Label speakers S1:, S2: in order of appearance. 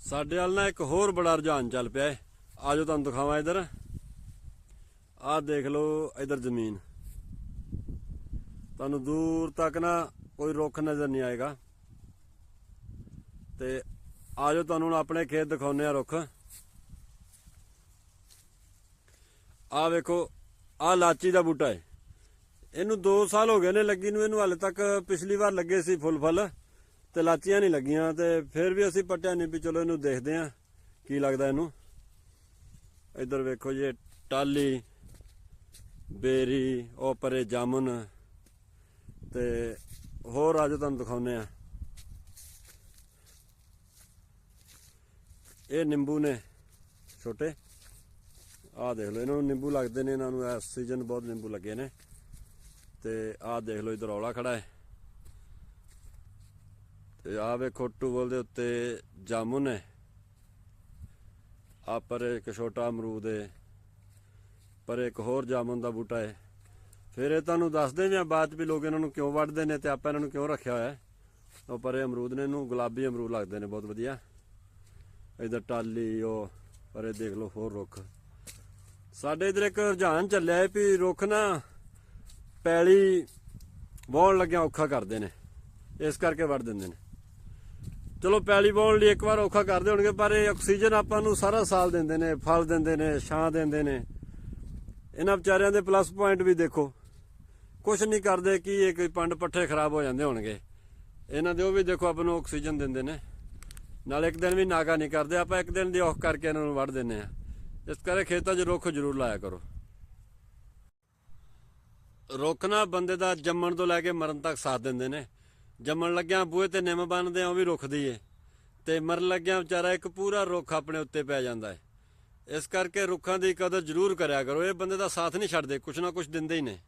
S1: ਸਾਡੇ ਵੱਲ ਨਾ ਇੱਕ ਹੋਰ ਬੜਾ ਰੁਝਾਨ ਚੱਲ ਪਿਆ ਹੈ ਆਜੋ ਤੁਹਾਨੂੰ ਦਿਖਾਵਾਂ ਇਧਰ। ਆਹ ਦੇਖ ਲਓ ਇਧਰ ਜ਼ਮੀਨ। ਤੁਹਾਨੂੰ ਦੂਰ ਤੱਕ ਨਾ ਕੋਈ ਰੁੱਖ ਨਜ਼ਰ ਨਹੀਂ ਆਏਗਾ। ਤੇ ਆਜੋ ਤੁਹਾਨੂੰ ਹੁਣ ਆਪਣੇ ਖੇਤ ਦਿਖਾਉਨੇ ਆ ਰੁੱਖ। ਆਹ ਵੇਖੋ, ਆਹ ਲਾਚੀ ਦਾ ਬੂਟਾ ਹੈ ਇਹਨੂੰ 2 ਸਾਲ ਹੋ ਗਏ ਨੇ ਲੱਗੀ ਨੂੰ, ਇਹਨੂੰ ਹਾਲੇ ਤੱਕ ਪਿਛਲੀ ਵਾਰ ਲੱਗੇ ਸੀ ਫੁੱਲ ਫਲ ਤੇ ਲਾਚੀਆਂ ਨਹੀਂ ਲੱਗੀਆਂ ਤੇ ਫਿਰ ਵੀ ਅਸੀਂ ਪੱਟਿਆ ਨਹੀਂ ਵੀ ਚਲੋ ਇਹਨੂੰ ਦੇਖਦੇ ਆਂ ਕੀ ਲੱਗਦਾ ਇਹਨੂੰ? ਇੱਧਰ ਵੇਖੋ ਜੀ, ਇਹ ਟਾਲੀ ਬੇਰੀ, ਉਹ ਪਰੇ ਜਾਮਨ ਤੇ ਹੋਰ ਆਜੋ ਤੁਹਾਨੂੰ ਦਿਖਾਉਨੇ ਆ ਇਹ ਨਿੰਬੂ ਨੇ ਛੋਟੇ। ਆਹ ਦੇਖ ਲਓ, ਇਹਨਾਂ ਨੂੰ ਨਿੰਬੂ ਲੱਗਦੇ ਨੇ ਇਹਨਾਂ ਨੂੰ ਇਸ ਸੀਜ਼ਨ ਬਹੁਤ ਨਿੰਬੂ ਲੱਗੇ ਨੇ। ਤੇ ਆਹ ਦੇਖ ਲਓ, ਇਧਰ ਔਲਾ ਖੜਾ ਹੈ। ਤੇ ਆਹ ਵੇਖੋ ਟੂਬਲ ਦੇ ਉੱਤੇ ਜਾਮੁਨ ਹੈ। ਆ ਪਰ ਇੱਕ ਛੋਟਾ ਅਮਰੂਦ ਹੈ, ਪਰ ਇੱਕ ਹੋਰ ਜਾਮੁਨ ਦਾ ਬੂਟਾ ਹੈ। ਫਿਰ ਇਹ ਤੁਹਾਨੂੰ ਦੱਸਦੇ ਵੀ ਆ ਬਾਅਦ 'ਚ ਵੀ ਲੋਕ ਇਹਨਾਂ ਨੂੰ ਕਿਉਂ ਵੱਢਦੇ ਨੇ ਤੇ ਆਪਾਂ ਇਹਨਾਂ ਨੂੰ ਕਿਉਂ ਰੱਖਿਆ ਹੋਇਆ ਹੈ। ਉਹ ਪਰੇ ਅਮਰੂਦ ਨੇ ਇਹਨੂੰ ਗੁਲਾਬੀ ਅਮਰੂਦ ਲੱਗਦੇ ਨੇ, ਬਹੁਤ ਵਧੀਆ। ਇਧਰ ਟਾਲੀ ਉਹ ਪਰੇ ਦੇਖ ਲਓ ਹੋਰ ਰੁੱਖ। ਸਾਡੇ ਇਧਰ ਇੱਕ ਰੁਝਾਨ ਚੱਲਿਆ ਹੈ ਵੀ ਰੁੱਖ ਨਾ ਪੈਲੀ ਵਾਉਣ ਲੱਗਿਆ ਔਖਾ ਕਰਦੇ ਨੇ, ਇਸ ਕਰਕੇ ਵੱਢ ਦਿੰਦੇ ਨੇ। ਚਲੋ ਪੈਲੀ ਵਾਉਣ ਲਈ ਇੱਕ ਵਾਰ ਔਖਾ ਕਰਦੇ ਹੋਣਗੇ, ਪਰ ਇਹ ਆਕਸੀਜਨ ਆਪਾਂ ਨੂੰ ਸਾਰਾ ਸਾਲ ਦਿੰਦੇ ਨੇ, ਫਲ ਦਿੰਦੇ ਨੇ, ਛਾਂ ਦਿੰਦੇ ਨੇ। ਇਹਨਾਂ ਵਿਚਾਰਿਆਂ ਦੇ ਪਲੱਸ ਪੁਆਇੰਟ ਵੀ ਦੇਖੋ। ਕੁਝ ਨਹੀਂ ਕਰਦੇ ਕਿ ਇਹ ਕੋਈ ਪੰਡ ਪੱਠੇ ਖਰਾਬ ਹੋ ਜਾਂਦੇ ਹੋਣਗੇ। ਇਹਨਾਂ ਦੇ ਉਹ ਵੀ ਦੇਖੋ, ਆਪਾਂ ਨੂੰ ਆਕਸੀਜਨ ਦਿੰਦੇ ਨੇ। ਨਾਲ ਇੱਕ ਦਿਨ ਵੀ ਨਾਗਾ ਨਹੀਂ ਕਰਦੇ, ਆਪਾਂ ਇੱਕ ਦਿਨ ਦੀ ਔਖ ਕਰਕੇ ਇਹਨਾਂ ਨੂੰ ਵੱਢ ਦਿੰਨੇ ਆ ਇਸ ਕਰਕੇ ਖੇਤਾਂ 'ਚ ਰੁੱਖ ਜ਼ਰੂਰ ਲਾਇਆ ਕਰੋ। ਰੁੱਖ ਨਾ ਬੰਦੇ ਦਾ ਜੰਮਣ ਤੋਂ ਲੈ ਕੇ ਮਰਨ ਤੱਕ ਸਾਥ ਦਿੰਦੇ ਨੇ। ਜੰਮਣ ਲੱਗਿਆ ਬੂਹੇ ਤੇ ਨਿੰਮ ਬੰਨਦੇ ਆ, ਉਹ ਵੀ ਰੁੱਖ ਦੀ ਏ। ਤੇ ਮਰਨ ਲੱਗਿਆ ਵਿਚਾਰਾ ਇੱਕ ਪੂਰਾ ਰੁੱਖ ਆਪਣੇ ਉੱਤੇ ਪੈ ਜਾਂਦਾ ਹੈ ਇਸ ਕਰਕੇ ਰੁੱਖਾਂ ਦੀ ਕਦਰ ਜ਼ਰੂਰ ਕਰਿਆ ਕਰੋ। ਇਹ ਬੰਦੇ ਦਾ ਸਾਥ ਨਹੀਂ ਛੱਡਦੇ, ਕੁਛ ਨਾ ਕੁਛ ਦਿੰਦੇ ਹੀ ਨੇ।